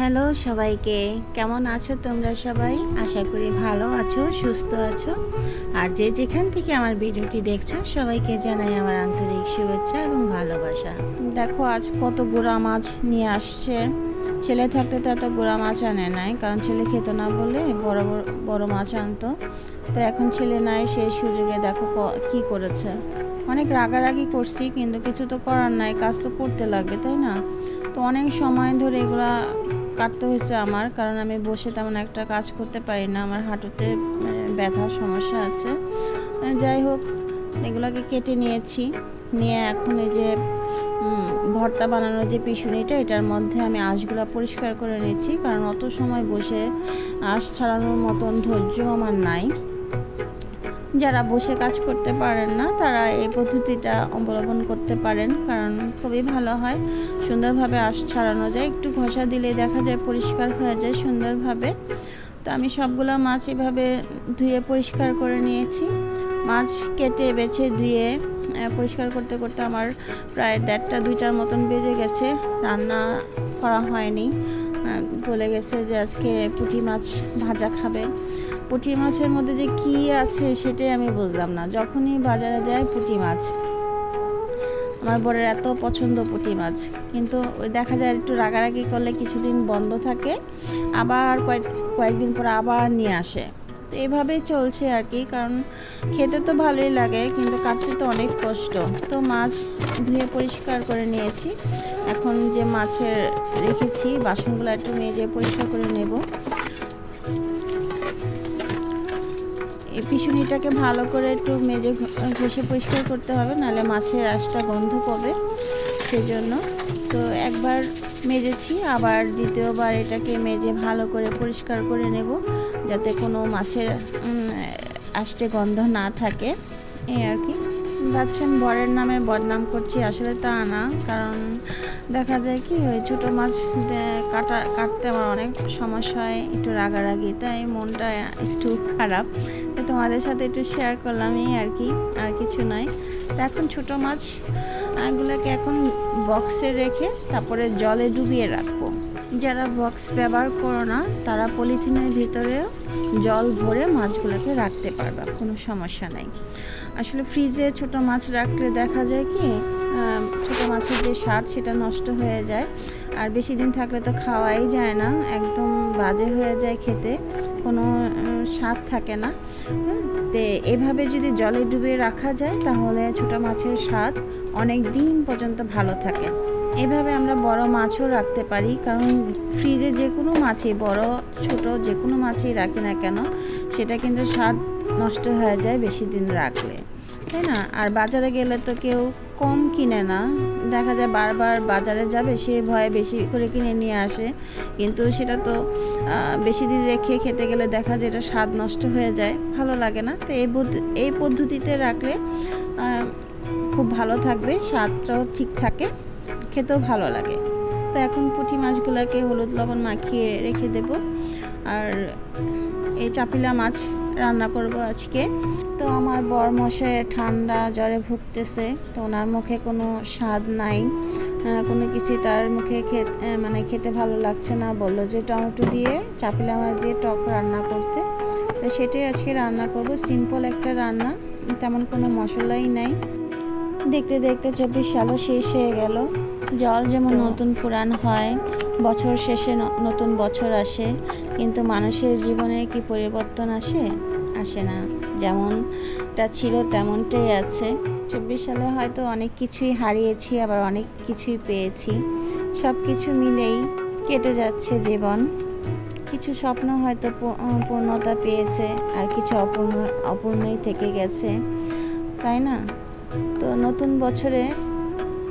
Hello সবাইকে, কেমন আছো তোমরা সবাই? আশা করি ভালো আছো, সুস্থ আছো। আর যে যেখান থেকে আমার ভিডিওটি দেখছ, সবাইকে জানাই আমার আন্তরিক শুভেচ্ছা এবং ভালোবাসা। দেখো, আজ কত গুড়া মাছ নিয়ে আসছে। ছেলে থাকতে তো এত গুড়া মাছ আনে নাই, কারণ ছেলে খেত না বলে বড় বড় মাছ আনতো। তো এখন ছেলে নাই, সেই সুযোগে দেখো কি করেছে। অনেক রাগারাগি করছি, কিন্তু কিছু তো করার নাই, কাজ তো করতে লাগবে, তাই না? তো অনেক সময় ধরে এগুলা কাটতে হয়েছে আমার কারণ আমি বসে তেমন একটা কাজ করতে পারি না আমার হাঁটুতে আহ, ব্যথার সমস্যা আছে। যাই হোক এগুলোকে কেটে নিয়েছি। নিয়ে এখন এই যে ভর্তা বানানোর যে পিছুনিটা এটার মধ্যে আমি আঁশগুলো পরিষ্কার করে নিয়েছি কারণ অত সময় বসে আঁশ ছাড়ানোর মতন ধৈর্য আমার নাই। যারা বসে কাজ করতে পারেন না, তারা এই পদ্ধতিটা অবলম্বন করতে পারেন, কারণ খুবই ভালো হয়। সুন্দরভাবে আঁশ ছাড়ানো যায়, একটু ঘষা দিলে দেখা যায় পরিষ্কার হয়ে যায় সুন্দরভাবে। তো আমি সবগুলো মাছ এভাবে ধুয়ে পরিষ্কার করে নিয়েছি। মাছ কেটে বেছে ধুয়ে পরিষ্কার করতে করতে আমার প্রায় দেড়টা দুইটার মতন বেজে গেছে। রান্না করা হয়নি। বলে গেছে যে আজকে পুঁটি মাছ ভাজা খাবে। পুঁটি মাছের মধ্যে যে কি আছে সেটাই আমি বুঝলাম না। যখনই বাজারে যায় পুঁটি মাছ। আমার বরের এত পছন্দ পুঁটি মাছ। কিন্তু ওই দেখা যায় একটু রাগারাগি করলে কিছুদিন বন্ধ থাকে, আবার কয়েক, কয়েকদিন পর আবার নিয়ে আসে। তো এভাবেই চলছে আর কি, কারণ খেতে তো ভালোই লাগে, কিন্তু কাটতে তো অনেক কষ্ট। তো মাছ ধুয়ে পরিষ্কার করে নিয়েছি। এখন যে মাছের রেখেছি, বাসনগুলো একটু নিয়ে যেয়ে পরিষ্কার করে নেব। পিছুনিটাকে ভালো করে একটু মেজে ঘষে পরিষ্কার করতে হবে, নাহলে মাছের আঁশটা গন্ধ পাবে সেজন্য। তো একবার মেজেছি, আবার দ্বিতীয়বার এটাকে মেজে ভালো করে পরিষ্কার করে নেব, যাতে কোনো মাছের আষ্টে গন্ধ না থাকে। এই আর কি। ভাবছেন বরের নামে বদনাম করছি, আসলে তা না, কারণ দেখা যায় কি, ওই ছোটো মাছ কাটা, কাটতে আমার অনেক সমস্যা হয়, একটু রাগারাগি, তাই মনটা একটু খারাপ। তোমাদের সাথে একটু শেয়ার করলাম, এই আর কি, আর কিছু নয় এখন ছোটো মাছ এগুলোকে এখন বক্সে রেখে তারপরে জলে ডুবিয়ে রাখব। যারা বক্স ব্যবহার করো না, তারা পলিথিনের ভিতরেও জল ভরে মাছগুলোকে রাখতে পারবা, কোনো সমস্যা নাই। আসলে ফ্রিজে ছোট মাছ রাখলে দেখা যায় কি ছোট মাছের যে স্বাদ সেটা নষ্ট হয়ে যায়। আর বেশি দিন থাকলে তো খাওয়াই যায় না। একদম বাজে হয়ে যায় খেতে। কোনো স্বাদ থাকে না। তে এভাবে যদি জলে ডুবে রাখা যায়, তাহলে ছোটো মাছের স্বাদ অনেক দিন পর্যন্ত ভালো থাকে। এভাবে আমরা বড় মাছও রাখতে পারি। কারণ ফ্রিজে যে কোনো মাছই, বড়, ছোট যে কোনো মাছই রাখি না কেন, সেটা কিন্তু স্বাদ নষ্ট হয়ে যায় বেশি দিন রাখলে। তাই না? আর বাজারে গেলে তো কেউ কম কিনে না। দেখা যায় বারবার বাজারে যাবে, সে ভয়ে বেশি করে কিনে নিয়ে আসে। কিন্তু সেটা তো বেশি দিন রেখে খেতে গেলে দেখা যায় এটা স্বাদ নষ্ট হয়ে যায়। ভালো লাগে না। তো এই এই পদ্ধতিতে রাখলে খুব ভালো থাকবে, স্বাদটাও ঠিক থাকে, খেতেও ভালো লাগে। তো এখন পুঁটি মাছগুলোকে হলুদ লবণ মাখিয়ে রেখে দেব। আর এই চাপিলা মাছ রান্না করব আজকে। তো আমার বর মশাই ঠান্ডা জ্বরে ভুগতেছে তো ওনার মুখে কোনো স্বাদ নাই। কোনো কিছু তার মুখে খেতে মানে খেতে ভালো লাগছে না বলল যে টমেটো দিয়ে চাপিলা মাছ দিয়ে টক রান্না করতে। তো সেটাই আজকে রান্না করব সিম্পল একটা রান্না তেমন কোনো মশলাই নাই। দেখতে দেখতে চব্বিশ সালও শেষ হয়ে গেল। জল যেমন নতুন পুরাণ হয় বছর শেষে নতুন বছর আসে কিন্তু মানুষের জীবনে কি পরিবর্তন আসে? আসে না। যেমনটা ছিল তেমনটাই আছে। চব্বিশ সালে হয়তো অনেক কিছুই হারিয়েছি, আবার অনেক কিছুই পেয়েছি। সব কিছু মিলেই কেটে যাচ্ছে জীবন। কিছু স্বপ্ন হয়তো পূর্ণতা পেয়েছে, আর কিছু অপূর্ণ, অপূর্ণই থেকে গেছে। তাই না? তো নতুন বছরে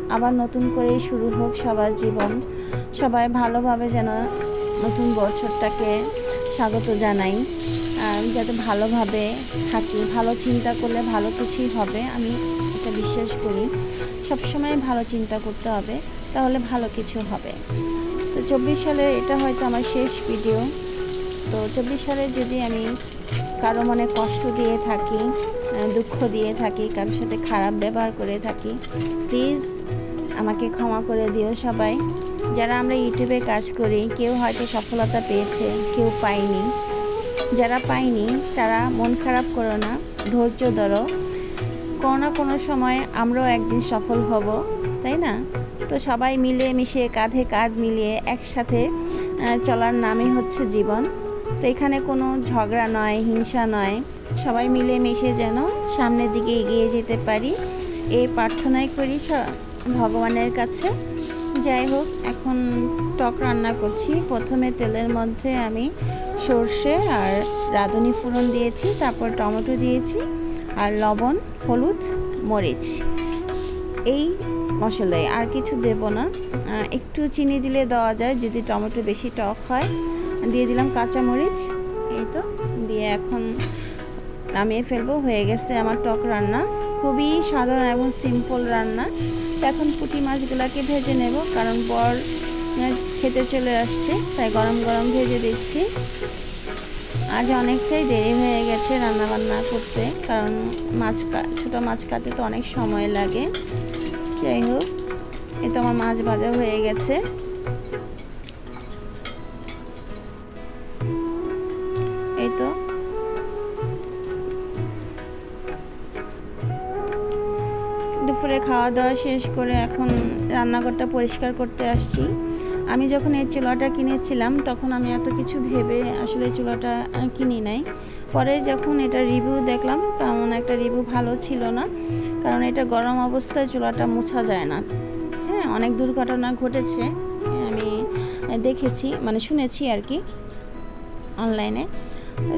আবার নতুন করেই শুরু হোক সবার জীবন। সবাই ভালোভাবে যেন নতুন বছরটাকে স্বাগত জানাই। যাতে ভালোভাবে থাকি, ভালো চিন্তা করলে ভালো কিছুই হবে, আমি এটা বিশ্বাস করি। সবসময় ভালো চিন্তা করতে হবে, তাহলে ভালো কিছু হবে। তো চব্বিশ সালে এটা হয়তো আমার শেষ ভিডিও তো চব্বিশ সালে যদি আমি কারও মনে কষ্ট দিয়ে থাকি দুঃখ দিয়ে থাকি, কারোর সাথে খারাপ ব্যবহার করে থাকি প্লিজ আমাকে ক্ষমা করে দিও সবাই। যারা আমরা ইউটিউবে কাজ করি, কেউ হয়তো সফলতা পেয়েছে, কেউ পায়নি। যারা পায়নি, তারা মন খারাপ করো না, ধৈর্য ধরো। কোনো না কোনো সময় আমরাও একদিন সফল হব, তাই না? তো সবাই মিলে মিশে কাঁধে কাঁধ মিলিয়ে একসাথে চলার নামই হচ্ছে জীবন। তো এখানে কোনো ঝগড়া নয়, হিংসা নয়। সবাই মিলে মিশে যেন সামনের দিকে এগিয়ে যেতে পারি। এই প্রার্থনাই করি ভগবানের কাছে। যাই হোক, এখন টক রান্না করছি। প্রথমে তেলের মধ্যে আমি সর্ষে আর রাঁধুনি ফোড়ন দিয়েছি, তারপর টমেটো দিয়েছি আর লবণ, হলুদ, মরিচ। এই মশলায় আর কিছু দেব না। একটু চিনি দিলে দেওয়া যায়, যদি টমেটো বেশি টক হয়। দিয়ে দিলাম কাঁচা মরিচ, এই তো। দিয়ে এখন নামিয়ে ফেলব, হয়ে গেছে আমার টক রান্না। খুবই সাধারণ এবং সিম্পল রান্না। এখন পুঁটি মাছগুলোকে ভেজে নেব, কারণ বর খেতে চলে আসছে, তাই গরম গরম ভেজে দিচ্ছি। আজ অনেকটাই দেরি হয়ে গেছে রান্না বান্না করতে, কারণ মাছ ছোটো মাছ কাটতে তো অনেক সময় লাগে। যাই হোক, এ তো আমার মাছ ভাজা হয়ে গেছে। এই তো দুপুরে খাওয়া দাওয়া শেষ করে এখন রান্নাঘরটা পরিষ্কার করতে আসছি। আমি যখন এই চুলাটা কিনেছিলাম, তখন আমি এত কিছু ভেবে আসলে চুলাটা কিনি নাই। পরে যখন এটা রিভিউ দেখলাম, তেমন একটা রিভিউ ভালো ছিল না, কারণ এটা গরম অবস্থায় চুলাটা মোছা যায় না। হ্যাঁ অনেক দুর্ঘটনা ঘটেছে, আমি দেখেছি মানে শুনেছি আর কি অনলাইনে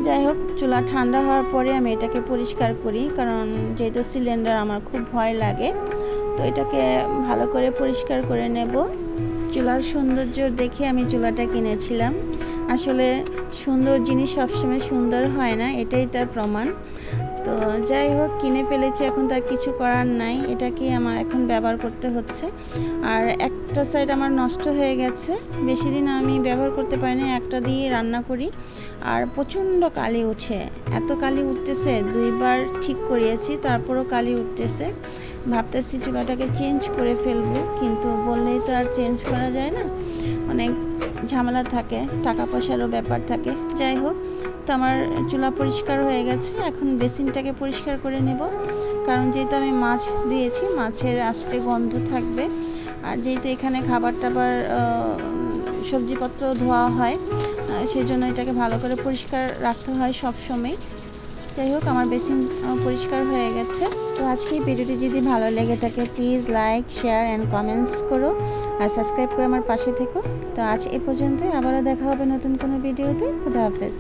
যাই হোক, চুলা ঠান্ডা হওয়ার পরে আমি এটাকে পরিষ্কার করি, কারণ যেহেতু সিলিন্ডার আমার খুব ভয় লাগে, তো এটাকে ভালো করে পরিষ্কার করে নেব। চুলার সৌন্দর্য দেখে আমি চুলাটা কিনেছিলাম। আসলে সুন্দর জিনিস সবসময় সুন্দর হয় না, এটাই তার প্রমাণ। তো যাই হোক, কিনে ফেলেছি, এখন তার কিছু করার নাই। এটাকে আমার এখন ব্যবহার করতে হচ্ছে। আর একটা সাইড আমার নষ্ট হয়ে গেছে। বেশি দিন আমি ব্যবহার করতে পারি না একটা দিয়ে রান্না করি। আর প্রচণ্ড কালি উঠে। এত কালি উঠতেছে, দুইবার ঠিক করিয়েছি, তারপরও কালি উঠতেছে। ভাবতেছি চুলাটাকে চেঞ্জ করে ফেলব, কিন্তু বললেই তো আর চেঞ্জ করা যায় না। অনেক ঝামেলা থাকে, টাকা পয়সারও ব্যাপার থাকে। যাই হোক তো আমার চুলা পরিষ্কার হয়ে গেছে। এখন বেসিনটাকে পরিষ্কার করে নেব। কারণ যেহেতু আমি মাছ দিয়েছি, মাছের আস্তে গন্ধ থাকবে। আর যেহেতু এখানে খাবার টাবার সবজিপত্র ধোয়া হয় সেই জন্য এটাকে ভালো করে পরিষ্কার রাখতে হয় সব সময় যাই হোক, আমার বেসিন পরিষ্কার হয়ে গেছে। তো আজকে এই ভিডিওটি যদি ভালো লেগে থাকে please like share and comments করো। আর সাবস্ক্রাইব করে আমার পাশে থেকো। তো আজ এ পর্যন্তই। আবারও দেখা হবে নতুন কোনো ভিডিওতে। খুদা হাফেজ।